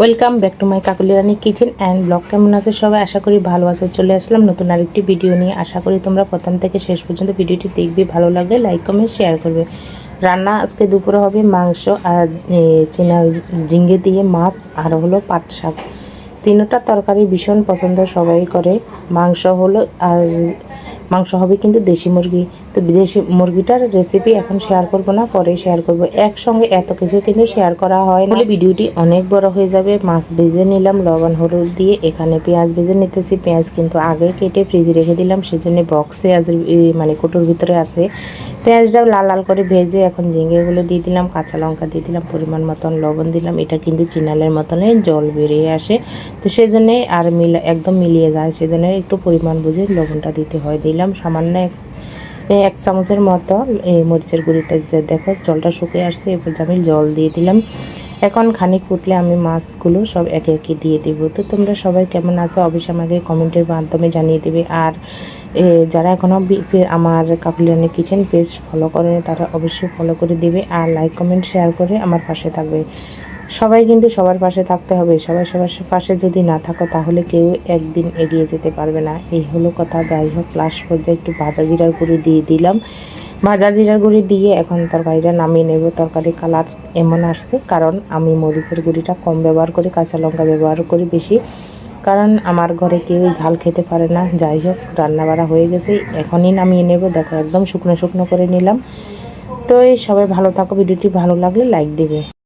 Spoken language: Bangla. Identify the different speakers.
Speaker 1: Welcome back to my Kakuli Rani kitchen and blog কেমন আছে সবাই? আশা করি ভালো আছে। চলে আসলাম নতুন আরেকটি ভিডিও নিয়ে। আশা করি তোমরা প্রথম থেকে শেষ পর্যন্ত ভিডিওটি দেখবে, ভালো লাগলে লাইক কমেন্ট শেয়ার করবে। রান্না আজকে দুপুরে হবে মাংস আর চেনা ঝিঙ্গে দিয়ে মাছ আর হলো পাট শাক। তিনোটা তরকারি ভীষণ পছন্দ সবাই করে। মাংস হলো আর, মাংস হবে কিন্তু দেশি মুরগি। তো বিদেশি মুরগিটার রেসিপি এখন শেয়ার করব না পরে শেয়ার করব। একসঙ্গে এত কিছু কিন্তু শেয়ার করা হয় না। ভিডিওটি অনেক বড় হয়ে যাবে। মাছ ভেজে নিলাম, লবণ, হলুদ দিয়ে এখানে পেঁয়াজ ভেজে নিতেছি। পেঁয়াজ কিন্তু আগে কেটে ফ্রিজে রেখে দিলাম, সেজন্য বক্সে আজ মানে কোটোর ভিতরে আছে। পেঁয়াজটাও লাল লাল করে ভেজে এখন ঝিঙেগুলো দিয়ে দিলাম, কাঁচা লঙ্কা দিয়ে দিলাম, পরিমাণ মতন লবণ দিলাম। এটা কিন্তু চিনালের মতনই জল বেরিয়ে আসে। তো সেই জন্যে আর মিলা, একদম মিলিয়ে যায়। সেজন্য একটু পরিমাণ বুঝে লবণটা দিতে হয়। দিলাম সামান্য এক চামচের মতো এই মরিচের গুঁড়িতে দেখো জলটা শুকিয়ে আসছে, এরপর আমি জল দিয়ে দিলাম। এখন খানিক ফুটলে আমি মাছগুলো সব একে একে দিয়ে দিব। তো তোমরা সবাই কেমন আছো অবশ্যই আমাকে কমেন্টের মাধ্যমে জানিয়ে দেবে। আর যারা এখনও আমার কাকুলিয়ানি কিচেন পেজ ফলো করে তারা অবশ্যই ফলো করে দেবে। আর লাইক কমেন্ট শেয়ার করে আমার পাশে থাকবে। সবাই কিন্তু সবার পাশে থাকতে হবে। সবাই সবার পাশে যদি না থাকো, তাহলে কেউ একদিন এগিয়ে যেতে পারবে না। এই হলো কথা। যাই হোক লাস্ট পর্যায়ে একটু ভাজা জিরার গুঁড়ি দিয়ে দিলাম। ভাজা জিরার গুঁড়ি দিয়ে এখন তরকারিটা নামিয়ে নেব। তরকারি কালার এমন আসছে, কারণ আমি মরিচের গুঁড়িটা কম ব্যবহার করি, কাঁচা লঙ্কা ব্যবহার করি বেশি। কারণ আমার ঘরে কেউ ঝাল খেতে পারে না। যাই হোক, রান্নাবাড়া হয়ে গেছে। এখনই নামিয়ে নেব। দেখো, একদম শুকনো শুকনো করে নিলাম। তো এই সবাই ভালো থাকো। ভিডিওটি ভালো লাগলে লাইক দেবে।